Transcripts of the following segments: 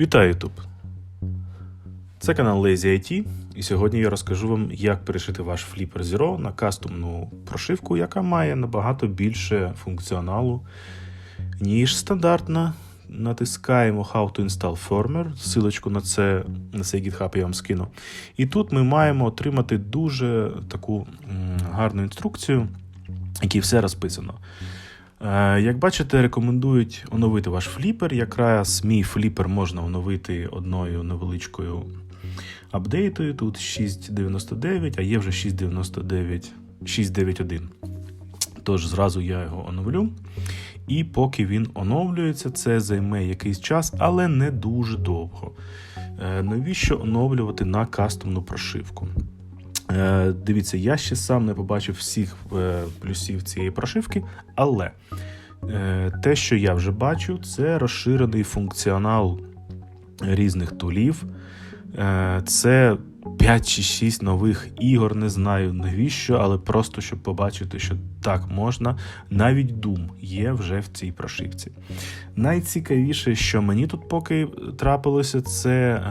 Вітаю YouTube! Це канал Lazy IT, і сьогодні я розкажу вам, як перешити ваш Flipper Zero на кастомну прошивку, яка має набагато більше функціоналу, ніж стандартна. Натискаємо How to install firmware, Силочку на це на цей GitHub я вам скину. І тут ми маємо отримати дуже таку гарну інструкцію, в якій все розписано. Е, Як бачите, рекомендують оновити ваш фліпер. Якраз мій фліпер можна оновити одною невеличкою апдейтою. Тут 6.99, а є вже 6.99, 6.9.1. Тож зразу я його оновлю. І поки він оновлюється, це займе якийсь час, але не дуже довго. Е, Навіщо оновлювати на кастомну прошивку? Е, Дивіться, я ще сам не побачив всіх е, плюсів цієї прошивки, але е, те, що я вже бачу, це розширений функціонал різних тулів. Це 5 чи 6 нових ігор, не знаю навіщо, але просто щоб побачити, що так можна. Навіть Doom є вже в цій прошивці. Найцікавіше, що мені тут поки трапилося, це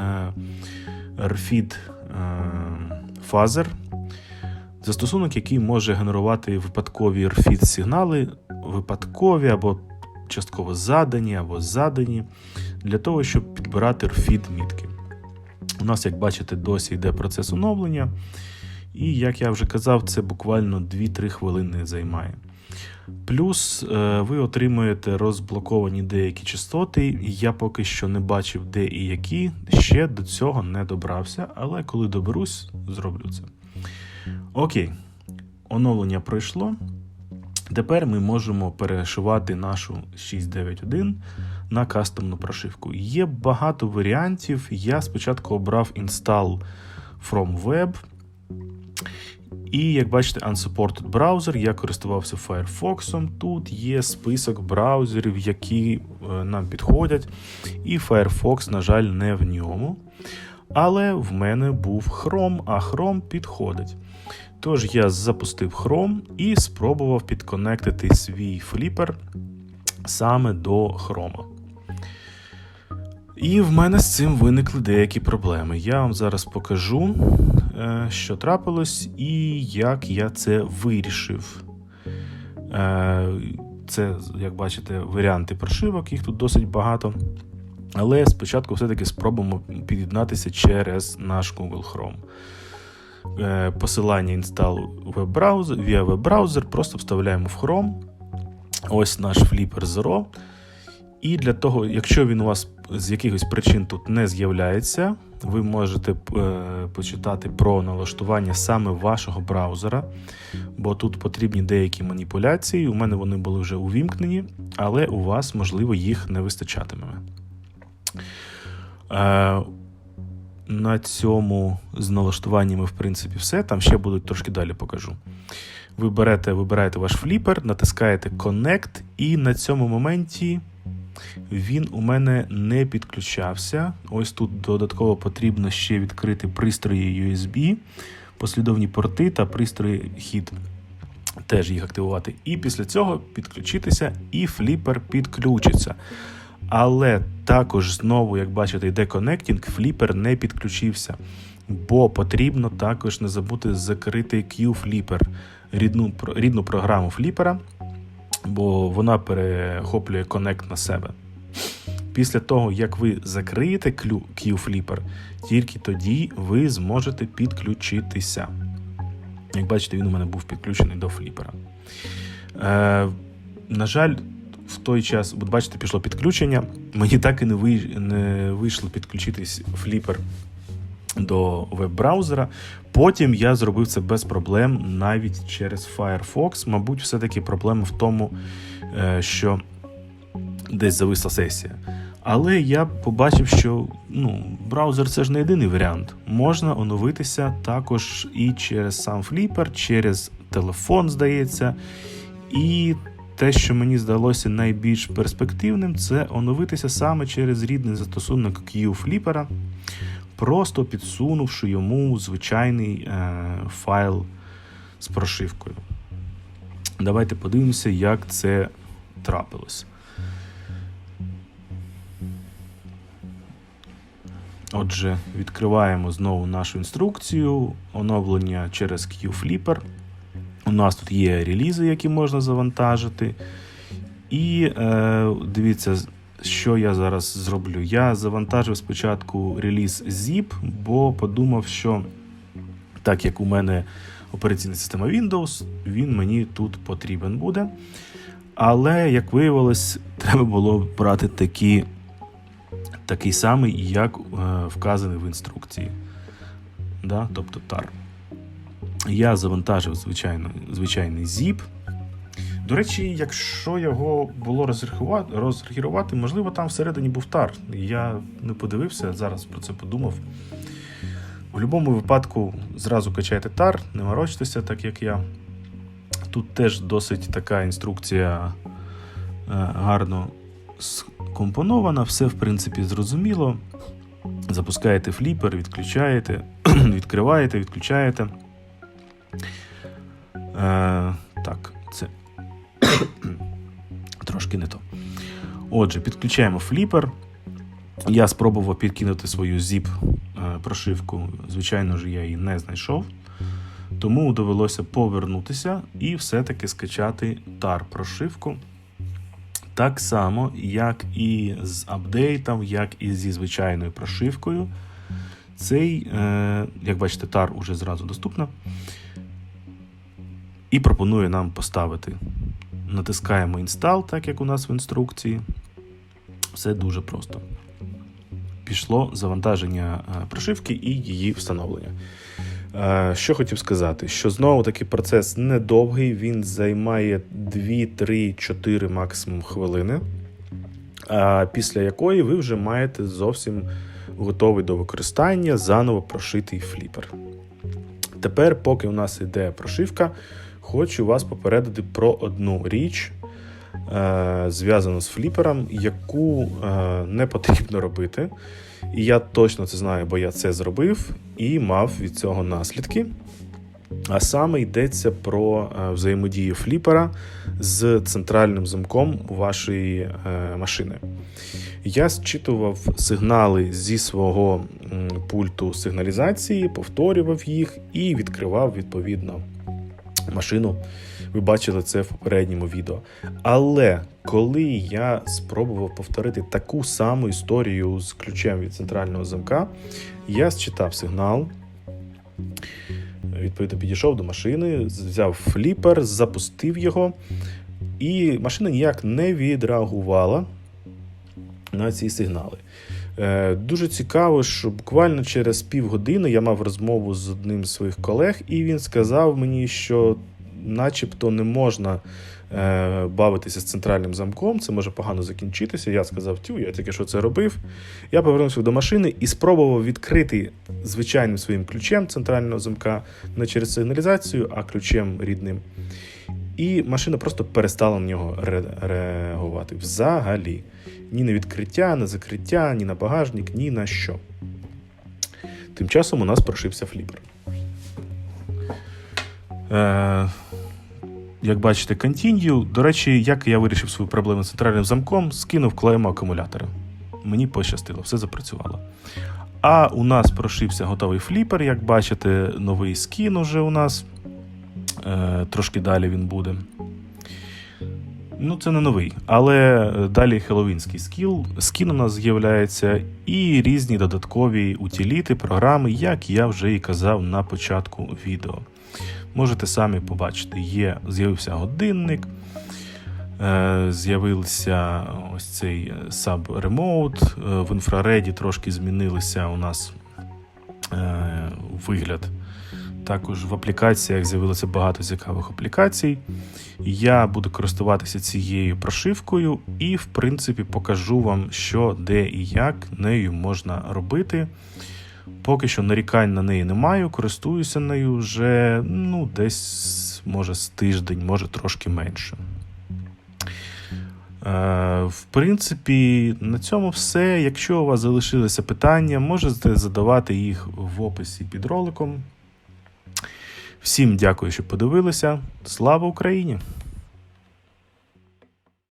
RFID е, Phaser. Застосунок, який може генерувати випадкові RFID сигнали, випадкові або частково задані, або задані, для того, щоб підбирати RFID мітки. У нас, як бачите, досі йде процес оновлення, і, як я вже казав, це буквально 2-3 хвилини займає. Плюс е, ви отримуєте розблоковані деякі частоти. Я поки що не бачив, де і які. Ще до цього не добрався, але коли доберусь, зроблю це. Окей, оновлення пройшло. Тепер ми можемо перешивати нашу 691 на кастомну прошивку. Є багато варіантів. Я спочатку обрав Install from Web. І як бачите, unsupported браузер, я користувався Firefox. Тут є список браузерів, які е, нам підходять. І Firefox, на жаль, не в ньому. Але в мене був Chrome, а Chrome підходить. Тож я запустив Chrome і спробував підконектити свій фліпер саме до Chrome. І в мене з цим виникли деякі проблеми. Я вам зараз покажу, е, що трапилось, і як я це вирішив. Е, Це, як бачите, варіанти прошивок, їх тут досить багато. Але спочатку все-таки спробуємо під'єднатися через наш Google Chrome. Е, Посилання install веб-браузер, веб-браузер, просто вставляємо в Chrome. Ось наш Flipper Zero. І для того, якщо він у вас з якихось причин тут не з'являється, ви можете е, почитати про налаштування саме вашого браузера, бо тут потрібні деякі маніпуляції. У мене вони були вже увімкнені, але у вас, можливо, їх не вистачатиме. Е, на цьому з налаштуваннями, в принципі, все. Там ще будуть трошки далі покажу. Ви берете, вибираєте ваш фліпер, натискаєте Connect, і на цьому моменті він у мене не підключався. Ось тут додатково потрібно ще відкрити пристрої USB, послідовні порти та пристрої хід. Теж їх активувати. І після цього підключитися, і фліпер підключиться. Але також знову, як бачите, йде коннектінг, фліпер не підключився. Бо потрібно також не забути закрити Q-Flipper, рідну рідну програму фліпера, бо вона перехоплює коннект на себе. Після того, як ви закриєте Q-Flipper, тільки тоді ви зможете підключитися. Як бачите, він у мене був підключений до фліпера. Е, На жаль, в той час, от бачите, пішло підключення. Мені так і не вийшло підключитись фліпер до веб-браузера. Потім я зробив це без проблем навіть через Firefox. Мабуть, все-таки проблема в тому, е, що десь зависла сесія. Але я побачив, що ну, браузер це ж не єдиний варіант. Можна оновитися також і через сам фліпер, через телефон, здається. І те, що мені здалося найбільш перспективним, це оновитися саме через рідний застосунок Q-фліпера, просто підсунувши йому звичайний е, файл з прошивкою. Давайте подивимося, як це трапилось. Отже, відкриваємо знову нашу інструкцію, оновлення через QFlipper. У нас тут є релізи, які можна завантажити. І е, дивіться, що я зараз зроблю. Я завантажив спочатку реліз Zip, бо подумав, що так як у мене операційна система Windows, він мені тут потрібен буде. Але, як виявилось, треба було брати такі, такий самий, як е, вказаний в інструкції. Да? Тобто TAR. Я завантажив звичайно, звичайний zip. До речі, якщо його було розрахувати, можливо, там всередині був тар. Я не подивився, зараз про це подумав. У будь-якому випадку зразу качайте тар, не морочтеся, так як я. Тут теж досить така інструкція е, гарно скомпонована, все в принципі зрозуміло. Запускаєте фліпер, відключаєте, відкриваєте, відключаєте. Е, так, трошки не то. Отже, підключаємо фліпер. Я спробував підкинути свою zip е. Звичайно ж, я її не знайшов. Тому довелося повернутися і все-таки скачати tar прошивку. Так само, як і з апдейтом, як і зі звичайною прошивкою. Цей, е, як бачите, tar уже зразу доступна. І пропонує нам поставити. Натискаємо Install, так як у нас в інструкції. Все дуже просто. Пішло завантаження е, прошивки і її встановлення. Е, Що хотів сказати, що знову таки процес недовгий, він займає 2, 3, 4 максимум хвилини, після якої ви вже маєте зовсім готовий до використання заново прошитий фліпер. Тепер, поки у нас йде прошивка, хочу вас попередити про одну річ, е, зв'язану з фліпером, яку е, не потрібно робити. І я точно це знаю, бо я це зробив і мав від цього наслідки. А саме йдеться про е, взаємодію фліпера з центральним замком вашої е, машини. Я зчитував сигнали зі свого пульту сигналізації, повторював їх і відкривав відповідно машину. Ви бачили це в попередньому відео. Але коли я спробував повторити таку саму історію з ключем від центрального замка, я зчитав сигнал. Відповідно, підійшов до машини, взяв фліпер, запустив його, і машина ніяк не відреагувала на ці сигнали. Е, Дуже цікаво, що буквально через півгодини я мав розмову з одним з своїх колег, і він сказав мені, що начебто не можна е, бавитися з центральним замком, це може погано закінчитися. Я сказав, тю, я тільки що це робив. Я повернувся до машини і спробував відкрити звичайним своїм ключем центрального замка не через сигналізацію, а ключем рідним. І машина просто перестала на нього ре- реагувати. Взагалі. Ні на відкриття, на закриття, ні на багажник, ні на що. Тим часом у нас прошився фліпер. Е, як бачите, Continue. До речі, як я вирішив свою проблему з центральним замком, скинув клеймо акумулятора. Мені пощастило, все запрацювало. А у нас прошився готовий фліпер, як бачите, новий скін уже у нас. Е, трошки далі він буде. Ну, це не новий, але е, далі хеллоуінський скіл. Скін у нас з'являється і різні додаткові утиліти, програми, як я вже і казав на початку відео. Можете самі побачити, є, з'явився годинник, е, з'явився ось цей е, в інфрареді трошки змінилися у нас вигляд. Також в аплікаціях з'явилося багато цікавих аплікацій. Я буду користуватися цією прошивкою і, в принципі, покажу вам, що, де і як нею можна робити. Поки що нарікань на неї не маю, користуюся нею вже ну, десь, може, з тиждень, може трошки менше. Е, В принципі, на цьому все. Якщо у вас залишилися питання, можете задавати їх в описі під роликом. Всім дякую, що подивилися. Слава Україні!